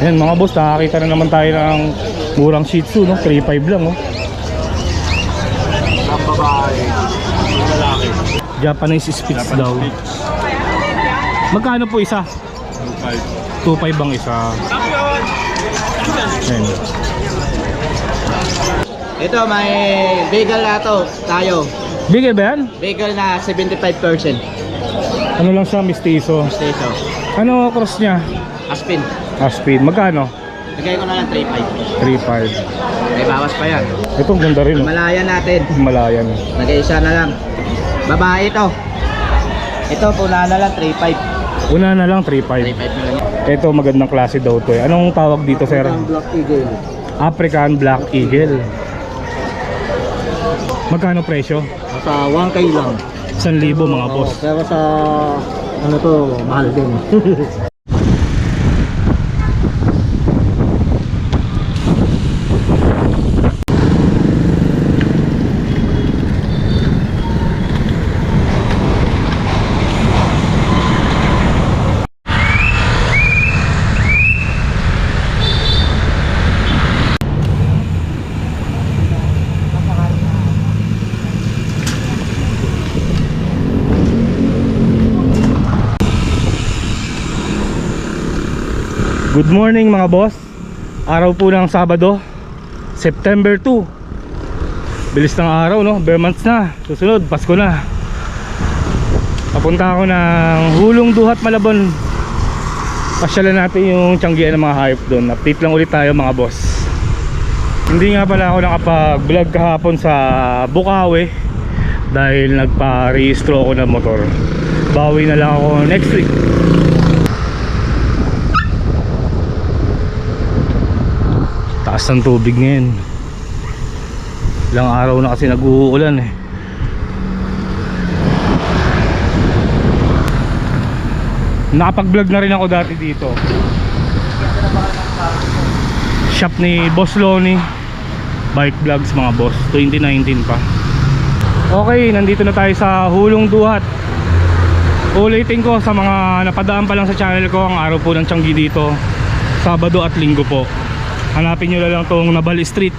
Ayan mga boss, nakakita na naman tayo ng murang Shih Tzu, no? 3.5 lang, oh. Ang babae. Ang lalaki. Japanese Spitz daw. Magkano po isa? 2.5. 2.5 bang isa? Ayan. Ito, may bagel na to tayo. Bigay ba yan? Bagel na 75%. Ano lang siya, mistiso. Steso. Ano cross niya? Aspin. Aspin. Magkano? Lagay ko na lang 3.5. 3.5. May bawas pa yan. Ito, ang ganda rin, oh. Malaya natin. Malayan. Lagay isa na lang. Babae ito. Ito, pula na lang 3.5. Una na lang, 3.5. 3.5 na lang. Ito, magandang klase daw to eh. Anong tawag dito, sir? Black Eagle. African Black Eagle. Magkano presyo? Sa 1K lang. 1,000 mga boss. pero sa ano to, mahal din. Good morning mga boss. Araw po ng Sabado September 2 Bilis ng araw no? Bare months na. Susunod Pasko na. Papunta ako ng Hulong Duhat Malabon. Pasyalan natin yung tiyanggian ng mga hayop doon. Update lang ulit tayo mga boss. Hindi nga pala ako nakapag vlog kahapon sa Bukawi Dahil nagpa-rehistro ako ng motor. Bawi na lang ako next week taas ng tubig ngayon. Ilang araw na kasi nag-uulan eh. Nakapag vlog na rin ako dati dito. Shop ni Boss Lonnie. Bike vlogs mga boss. 2019 pa. Okay nandito na tayo sa Hulong Duhat. Ulitin ko sa mga napadaan pa lang sa channel ko ang araw po ng Tianggi dito. Sabado at Linggo po hanapin nyo lang tong Nabal Street.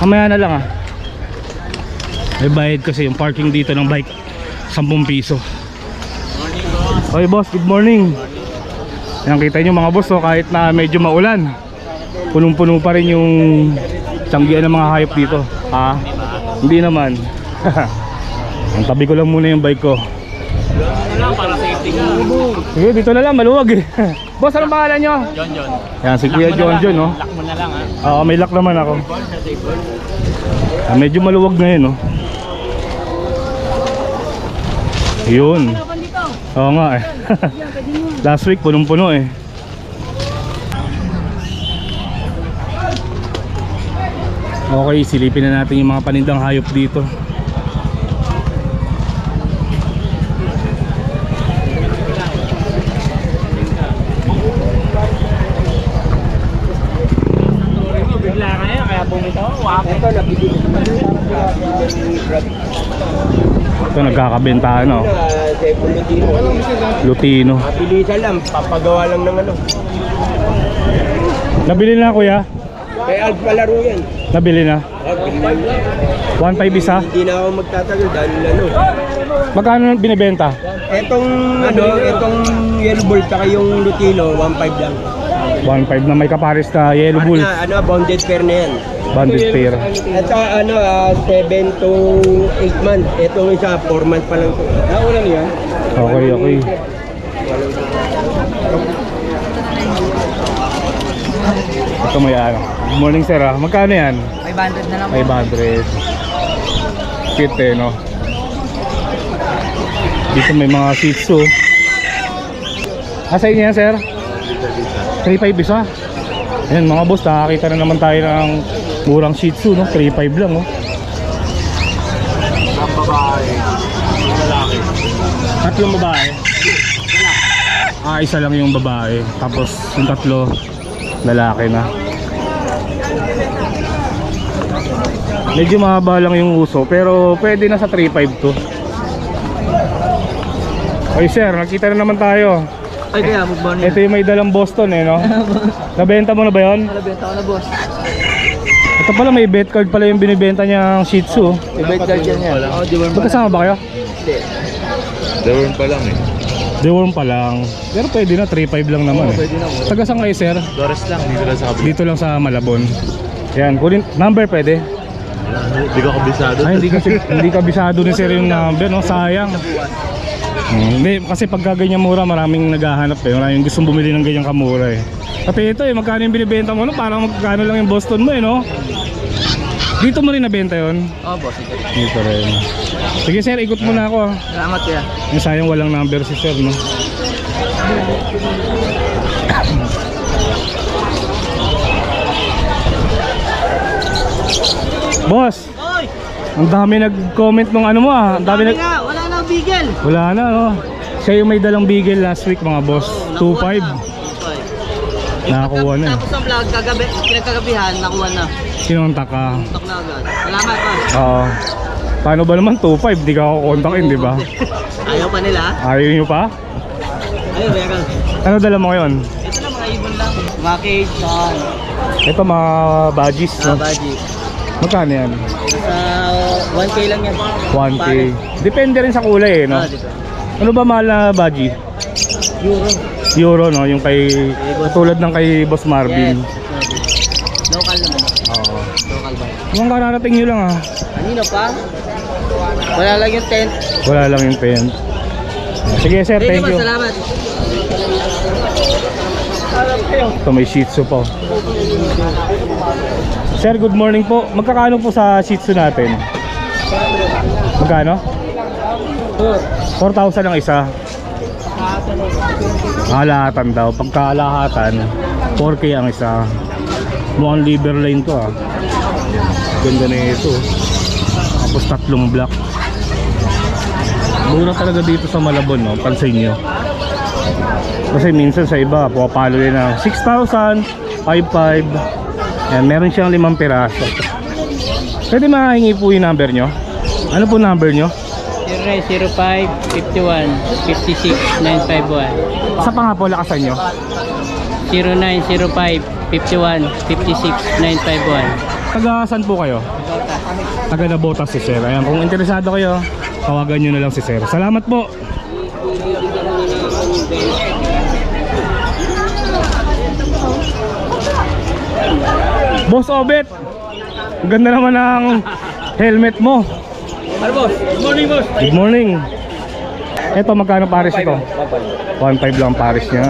Kamaya na lang ah. May bayad kasi yung parking dito ng bike. 10 piso. Oy boss, good morning. Yan kita nyo mga boss oh, kahit na medyo maulan Punong-puno pa rin yung tiyanggian ng mga hayop dito. Ha? Hindi naman Ang tabi ko lang muna yung bike ko Sige, dito na lang, maluwag eh Boss, anong pangalan nyo? John John. Yan, si Kuya John John, no? Lock mo na lang ha. Oo, may lock naman ako. Ah, medyo maluwag na yun, no? Yun. Oo nga eh. Last week, punong-puno eh. Okay, silipin na natin yung mga panindang hayop dito. Bigla kaya, kaya bumito. Wow. Ito, nabibili. Ito, nagkakabenta, no? Lutino. Mabilisan lang, papagawa lang ng ano. Nabili na, kuya? Kay Alf palaro yan. Nabili na. 1.5 isa. Hindi na ako magtatagal dahil ano. Magkano binibenta? Etong ano, etong yellow ball tsaka yung lutino, 1.5 lang. 1.5 na may kapares na yellow bull. Ano, ano, bonded pair na yan. Banded pair. Ito ano, 7 to 8 months. Etong isa, 4 months pa lang. Naulan yan? Okay, okay. Ito may ano. Good morning sir ah. Magkano yan? 500 na lang. 500. Cute eh no? Dito may mga shih tzu. Ah, sa inyo yan sir? 3.5 isa? Ayan mga boss, nakakita na naman tayo ng murang shih tzu no? 3.5 lang oh. Ang babae. Ang lalaki. Tatlong babae. Ah, isa lang yung babae. Tapos yung tatlo lalaki na. Medyo mahaba lang yung uso pero pwede na sa 3.5 to. Oy sir, nakita na naman tayo. Ay, kaya mag-morning. Ito yung may dalang Boston eh, no? Nabenta mo na ba yun? Nalabenta ko na, boss. Ito pala may bet card pala yung binibenta niyang Shih Tzu. I-bet card yan yan. Oo, di ba? Magkasama ba kayo? Hindi. Dawin pa lang eh. Deworm pa lang. Pero pwede na, 3.5 lang naman eh. Pwede na. Taga saan kayo sir? Flores lang, dito lang sa kabila. Dito lang sa Malabon. Yan, kunin number pwede. Hindi ko kabisado. Ay, hindi kasi hindi kabisado ni sir yung number, no? Sayang. Hmm, hindi, kasi pagka ganyan mura, maraming naghahanap eh. Maraming gustong bumili ng ganyang kamura eh. Pati ito eh, magkano yung binibenta mo, no? Parang magkano lang yung Boston mo eh, no? Dito mo rin nabenta yon Oo, boss. ito. Dito rin. Sige sir, ikot muna ako. ah. Salamat, kuya. Yung sayang walang number si sir, no? Boss, ang dami nag-comment nung ano mo ah. Ang dami nag... na bigel. Wala na, no? Siya yung may dalang bigel last week, mga boss. 2.5. Nakakuha na eh. Tapos ang vlog, kagabi, pinagkagabihan, nakuha na. Sinunta ka. Tok na agad. Salamat, boss. Oo. Paano ba naman 2.5? Di ka ako kontakin, di ba? Ayaw pa nila. Ayaw nyo pa? Ayun, meron. Ano dala mo ngayon? Ito na mga ibon lang. Mga cage. Ito mga badges, Ah, no? baji. Magkano yan? Sa 1K lang yan. 1K. Depende rin sa kulay eh, no? Ah. Ano ba mahal na badge? Euro. Euro, no? Yung kay... Katulad ng kay Boss Marvin. Yes. Local naman. Oo. Local ba? Mukhang kararating nyo lang ah. Kanino pa? Wala lang yung tent. Wala lang yung pen. Sige sir, thank boss. you. Salamat. Ito may Shih Tzu po. Sir, good morning po. Magkakano po sa Shih Tzu natin? Magkano? 4,000 ang isa. Kalahatan daw. Pagkalahatan, 4K ang isa. Mukhang liver line to ah. Ganda na ito. Tapos tatlong block. Mura talaga dito sa Malabon, no? Pansin nyo. Kasi minsan sa iba, pupalo yun na 6,000, 5,500. Yan, meron siyang limang piraso. Pwede makahingi po yung number nyo? Ano po number nyo? 0905 51 56 951 Sa pa nga po lakasan nyo? 0905 51 56 951 Taga saan po kayo? Taga Nabotas si Sir. Ayan, kung interesado kayo, tawagan nyo na lang si Sir. Salamat po. Boss Obet, ganda naman ng helmet mo. Ano boss? Good morning boss. Good morning. Ito magkano pares ito? 1.5 lang pares niya.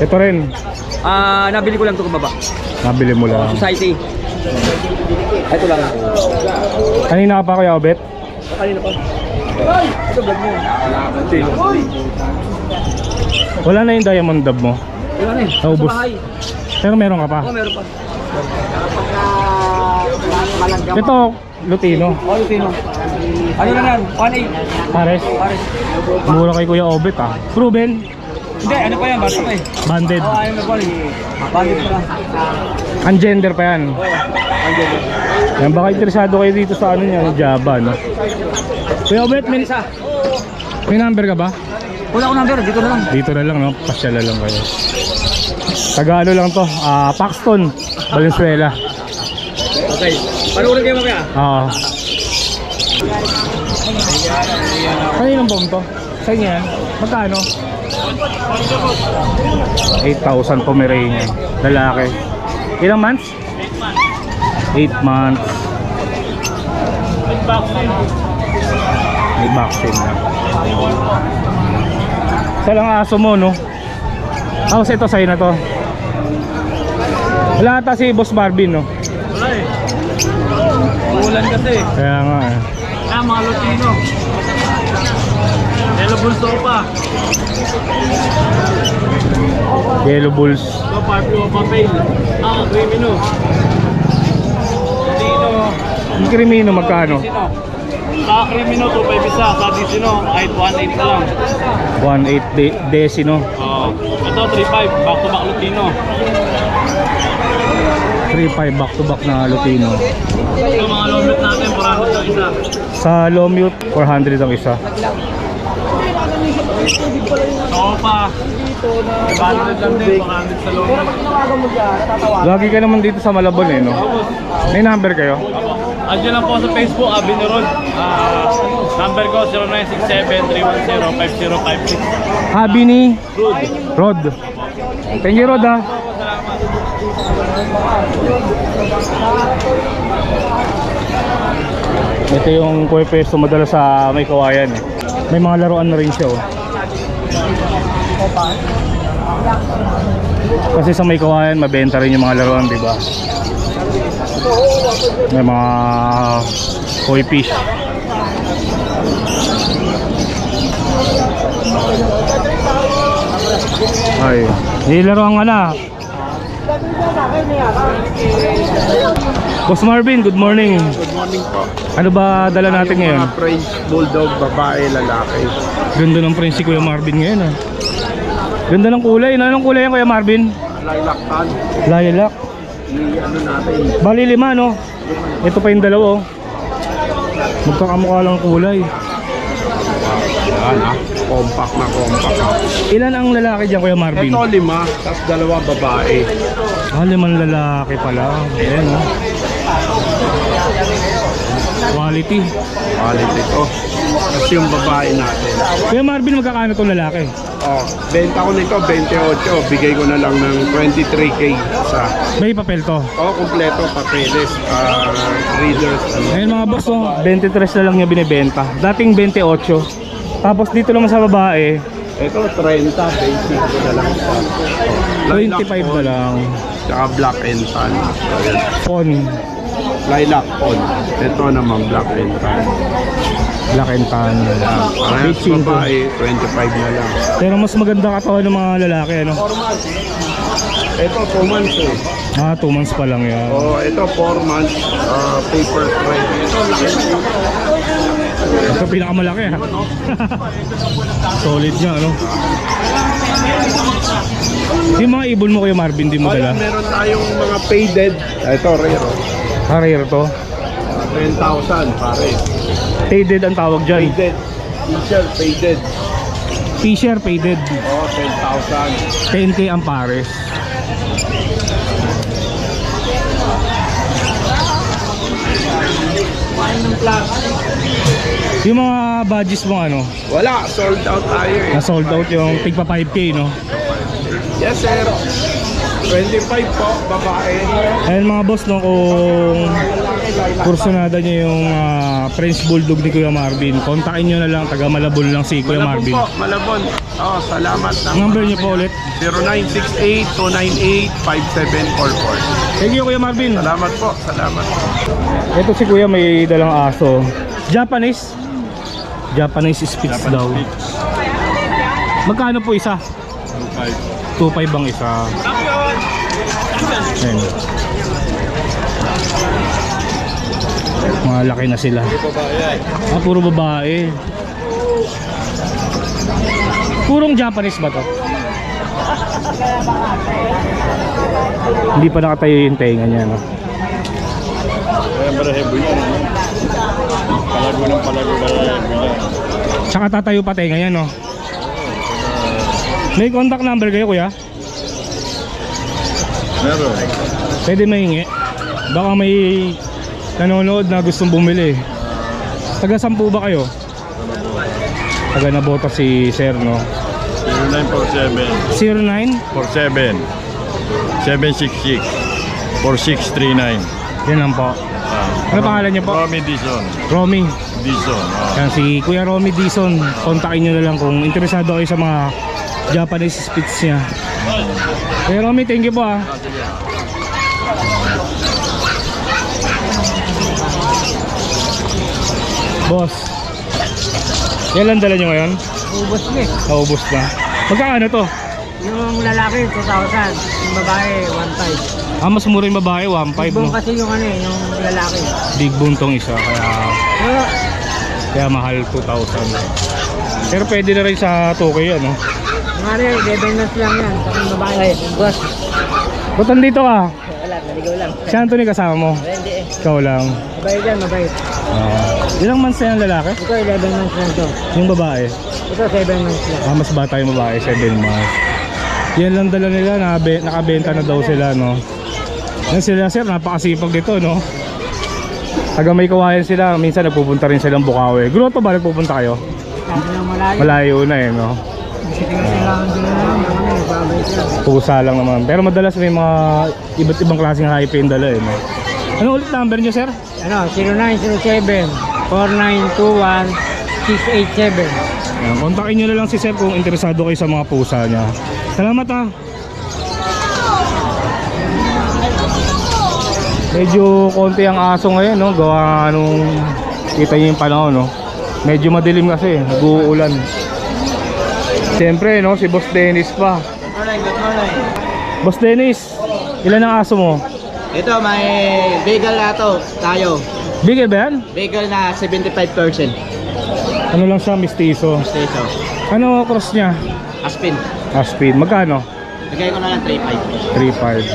Ito rin, Ah, nabili ko lang ito kumaba. nabili mo lang. Society. Ito lang. Kanina ka pa kuya Obet? Kanina pa. Ito vlog mo. Wala na yung diamond dub mo. Wala na eh. Naubos. Pero meron ka pa. Oo, meron pa. Ito, Lutino. Oh, yung sino? Ano lang yan? 1.8. Pares. Pares. Mura kay Kuya Obet ah. Proven. Hindi, ano pa yan? Basta pa eh. Banded. Oo, ayaw na eh. Bakit pa lang? Ungender pa yan. Andiyan. Yan, baka interesado kayo dito sa ano niya, Java, no? Kuya Obet, may, Isa. may number ka ba? Wala ko number. Dito na lang. Dito na lang, no? Pasyala lang kayo. Taga ano lang to, ah, Paxton, Valenzuela. Okay. Paano ulit kayo mamaya? Oo. Kaninong bomb to? Sa inyo yan? Magkano? 8,000 Pomeranian. Lalaki. Ilang months? 8 months. May vaccine na. Isa lang aso mo, no? Tapos ito sa'yo na to. Wala ata si Boss Barbie, no? Ulan kasi. Kaya nga eh. Ah, mga Lutino. Hello Bulso pa. Yellow Bulls. Ito, Pablo Papel. Ah, Crimino. Lutino. Yung Crimino magkano? Sino? Sa Crimino, 2.5 isa. Sa Dicino, kahit 1.8 na lang. 1.8 de Desino. Oo. Ito, 3.5. Back to back Lutino. 3.5 back to back na Lutino. Ito mga lomit natin, 400 ang isa. Sa low mute, 400 ang isa. Sopa. 500 lang din, 400 sa lomit. Lagi ka naman dito sa Malabon eh, no? May number kayo? Andiyan lang po sa Facebook, Avenue Road. Ah, number ko 0967-310-5056. Habi ni Rod. Thank you, Rod, ah. Ito yung pwesto madala sa may kawayan eh. May mga laruan na rin siya oh. Kasi sa may kawayan mabenta rin yung mga laruan, di ba? May mga koi fish. Ay, nilaruan ka na. Boss Marvin, good morning. Good morning po. Ano ba dala natin ngayon? Mga French Bulldog, babae, lalaki. Ganda ng friends si Kuya Marvin ngayon ah. Ganda ng kulay. Ano ng kulay yan Kuya Marvin? Lilac tan. Lilac. Ano natin, Bali lima no? Ito pa yung dalawa oh. Magkakamukha lang ang kulay. yan ah. Compact na compact ah. Ilan ang lalaki dyan Kuya Marvin? Ito lima, tapos dalawa babae. Ah, limang lalaki pala. Ayan oh. Quality. Quality to. Tapos yung babae natin. Kuya Marvin, magkakano tong lalaki? Oh, benta ko nito 28, bigay ko na lang ng 23k sa May papel to. Oh, kompleto papeles, ah, readers, ano. Ngayon mga boss, oh, 23 na lang niya binibenta. Dating 28. Tapos dito naman sa babae, Ito 30, basic ko na lang sa 25 na lang. Tsaka black and tan. Ayan. Phone, Lilac on. Ito naman black and tan. black and tan. Parehas Bitching ko. babae, 25 na lang. Pero mas maganda katawan ng mga lalaki, ano? Ito 2 months eh. Ah, 2 months pa lang yan. Oh, ito 4 months ah, paper thread. Ito laki. Ito pinakamalaki, ha? Solid niya, ano? Yung mga ibon mo, Kuya Marvin, di mo dala? meron tayong mga faded. Ito rare. oh. Ah, rare to. 10,000 pare. Faded ang tawag dyan. Faded. T-shirt faded. T-shirt faded. Oh, 10,000. 10k ang pares. Yung mga badges mo ano, Wala, sold out tayo eh. na sold out yung tigpa 5k no. Yes sir. 25 po, babae. Ayun mga boss no kung kursunada niyo yung ah, French Bulldog ni Kuya Marvin, kontakin niyo na lang taga Malabon lang si Kuya Malabon Marvin. po, Malabon. Oh, salamat. ng- Number niyo po ulit. 0968-298-5744. Thank you Kuya Marvin. Salamat po, salamat. Ito si Kuya may dalang aso. Japanese. Japanese Spitz daw. Magkano po isa? 2.5 ang isa. Ayan. Malaki na sila. Ah, puro babae. Purong Japanese ba to? Hindi pa nakatayo yung tenga niya, no? Ano? Palago ng palago yan. Tsaka tatayo pa tenga yan, no? May contact number kayo, kuya? Meron. Pwede mahingi. Baka may nanonood na gustong bumili. Taga sampu ba kayo? Taga nabota si Sir, no? 0947 09? 47 766 4639 Yan lang po. Ano pangalan niyo po? Romy Dizon. Romy. Dizon. Oh. Yan si Kuya Romy Dison. Kontakin nyo na lang kung interesado kayo sa mga Japanese Spitz niya. Kuya Romy, thank you po ah. Boss. Yan lang dala nyo ngayon? Ubus niya. Naubos na. Magkakano to? Yung lalaki, 2,000. Yung babae, 1,500. Ah, mas mura yung babae, 1.5 no? Ibong kasi yung ano eh, yung lalaki. Big bone tong isa, kaya Pero, kaya mahal 2,000. Pero pwede na rin sa 2K ano? Ano eh, dependence lang yan. Yung babae. Ay, boss. Ba't nandito ka? Wala, naligaw lang. Si Anthony kasama mo? Hindi eh. Ikaw lang. Mabait yan, mabait. Ah, ilang months na yung lalaki? Ito 11 months lang to. Yung babae? Ito 7 months lang. Ah, mas bata yung babae, 7 months. Yan lang dala nila, nakabe, nakabenta na daw sila, no? Yan sila, sir, napakasipag dito, no? Taga may kawayan sila, minsan nagpupunta rin silang Bukawi. Grotto ba nagpupunta kayo? Malayo. Malayo na eh, no? Pusa lang naman. Pero madalas may mga iba't ibang klaseng hype yung dala, eh, no? Ano ulit number nyo, sir? Ano, 0907 4921 687. Ayan, kontakin nyo na lang si Sir kung interesado kayo sa mga pusa niya. Salamat ha. Medyo konti ang aso ngayon, no? Gawa nung kita niyo yung panahon, no? Medyo madilim kasi, nag-uulan. Siyempre, no? Si Boss Dennis pa. Morning, good morning. Boss Dennis, ilan ang aso mo? Ito, may bagel na to, tayo. Bigel ba yan? Bagel na 75%. Ano lang siya, mistiso. Ito, Ano cross niya? Aspin. Aspin. Magkano? Bigay ko na lang 3.5. 3.5.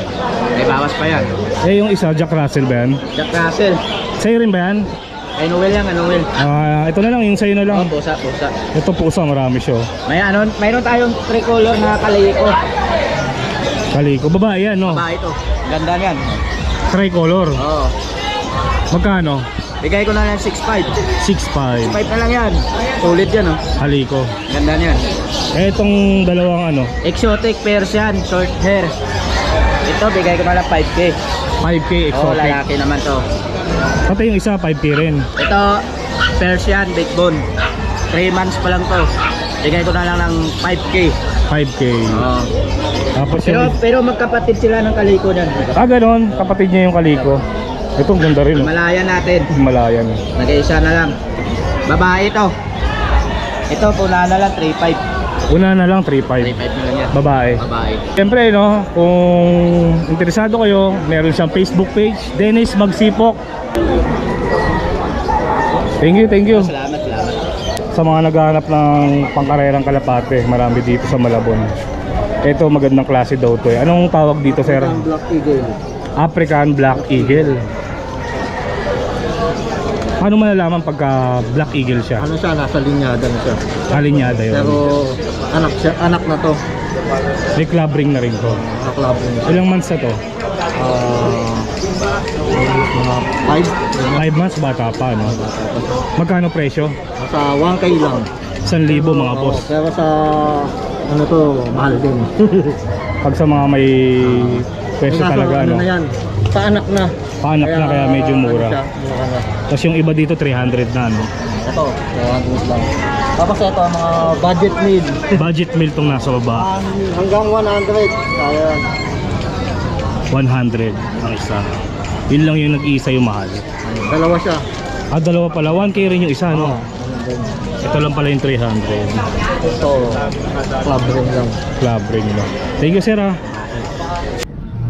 May bawas pa yan. Eh, yung isa, Jack Russell ba yan? Jack Russell. Sa'yo rin ba yan? Ay, Noel yan, Noel. Ah, ito na lang, yung sa'yo na Oh, lang. pusa, pusa. Ito pusa, marami siya. oh. May ano, mayroon tayong tricolor na kalayiko. Kaliko, babae yan, no? Ba ito. Ganda niyan. Tricolor. Oo. Magkano? Bigay ko na lang 6.5. 6.5. 5 na lang yan. Sulit yan, oh. Kaliko. Ganda niyan. Eh, itong dalawang ano, Exotic Persian, short hair. Ito, bigay ko na lang 5K. 5K Oo, exotic. lalaki naman to. Pati yung isa, 5K rin. Ito, Persian, big bone. 3 months pa lang to. Bigay ko na lang ng 5K. 5K. Oo. Tapos Pero, yung... pero magkapatid sila ng kaliko niyan. Ah, ganon. Kapatid niya yung kaliko. Ito, ang ganda rin, oh. Malaya natin. Himalayan. Nag-isa na lang. Babae ito. Ito, puna na lang, 3.5. Una na lang, 3.5. 3.5 na lang yan. Babae. Babae. Siyempre, no, kung interesado kayo, meron siyang Facebook page, Dennis Magsipok. Thank you, thank you. Salamat, salamat. Sa mga naghahanap ng pangkarerang kalapate, marami dito sa Malabon. Ito magandang klase daw to. eh. Anong tawag dito, sir? Black Eagle. African Black Eagle. Paano malalaman pagka Black Eagle siya? Ano siya, nasa linyada na siya. Kalinyada yun. Pero anak siya, anak na to. May club ring na rin to. Mga club niya. Ilang months na to? Ah, mga 5. 5 months, bata pa, no? Magkano presyo? Nasa 1K lang. 1,000 mga boss. Oo, pero sa ano to, mahal din. Pag sa mga may presyo Nasa talaga, ano no? na yan, sa anak na. Paanak na kaya medyo ano mura. siya, mura na. Tapos yung iba dito 300 na, no? Ito, 200 lang. Tapos ito, mga budget meal. Budget meal tong nasa baba. Hanggang 100. Kaya yan. 100 ang isa. Yun lang yung nag-iisa yung mahal. Dalawa siya. Ah, dalawa pala. 1K rin yung isa, no? Oo. Ito lang pala yung 300. Ito, club ring lang. Club ring, no? Thank you, sir, ah.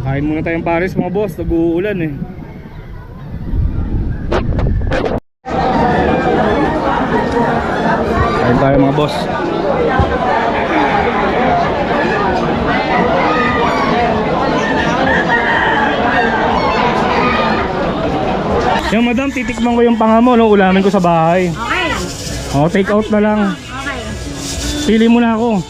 Kain muna tayong pares, mga boss. Nag-uulan, eh. Tayo, mga boss. Yung madam, titikman ko yung panga mo, no? Ulamin ko sa bahay. Okay. Oh, take out na lang. Okay. Pili mo na ako.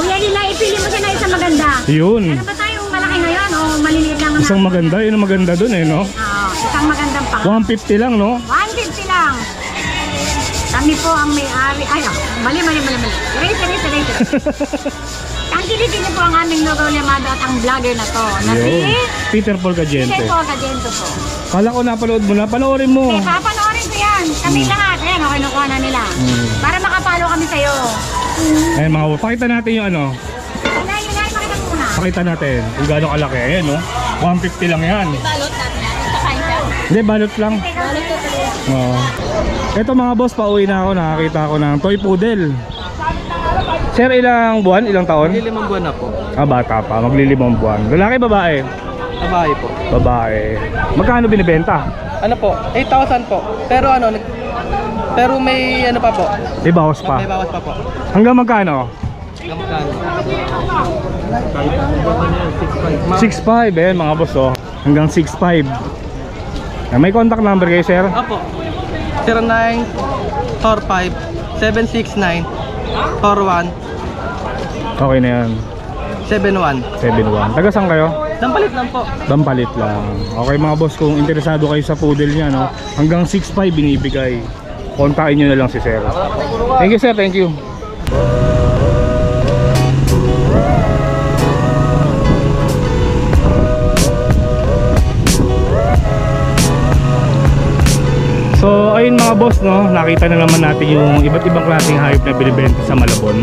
Kuya nila, ipili mo siya na isang maganda. Yun. Ano ba tayong malaki ngayon o maliliit lang na? Isang maganda, yun ang maganda dun eh, no? Oo, isang magandang pang. 150 lang, no? 150 lang. Kami po ang may-ari. Ay, ah, mali, mali, mali, mali. Erase, erase, erase. ang kiliti niyo po ang aming logo lemado at ang vlogger na to. Na si Yun. Peter Paul Peter Cadiente. Paul Cadiento po. Kala ko napanood mo na, panoorin mo. Eh, papanoorin ko yan. Kami lahat. Ayan, okay, nakuha na nila. Hmm. Para makapalo kami sa'yo. Ayun mga pakita natin yung ano. Yun yun na, pakita mo muna. Pakita natin kung gaano kalaki. Ayan, no? 150 lang yan. Balot natin yan. Kakain ka. Hindi, balot lang. Balot Oo. Ito mga boss, pauwi na ako. Nakakita ako ng toy poodle. Sir, ilang buwan? Ilang taon? Limang buwan na po. Ah, bata pa. Maglilimang buwan. Lalaki, babae? Babae po. Babae. Magkano binibenta? Ano po? 8,000 po. Pero ano, nag- pero may ano pa po. May bawas pa. May bawas pa po. Hanggang magkano? Magkano? 6'5 eh mga boss oh. Hanggang 6'5. Ah, May contact number kayo sir? Opo. 0945 769 41 Okay na yan. 71. 7'1. Taga saan kayo? Nampalit lang po. Dampalit lang. Okay mga boss, kung interesado kayo sa poodle niya, no? Hanggang 6'5 binibigay. Kontakin nyo na lang si Sir. Thank you sir, thank you. So ayun mga boss no, nakita na naman natin yung iba't ibang klaseng hayop na binibenta sa Malabon.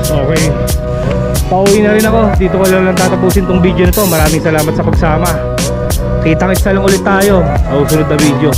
Okay. Pauwi na rin ako. Dito ko lang lang tatapusin tong video na to. Maraming salamat sa pagsama. Kita-kits lang ulit tayo sa susunod na video.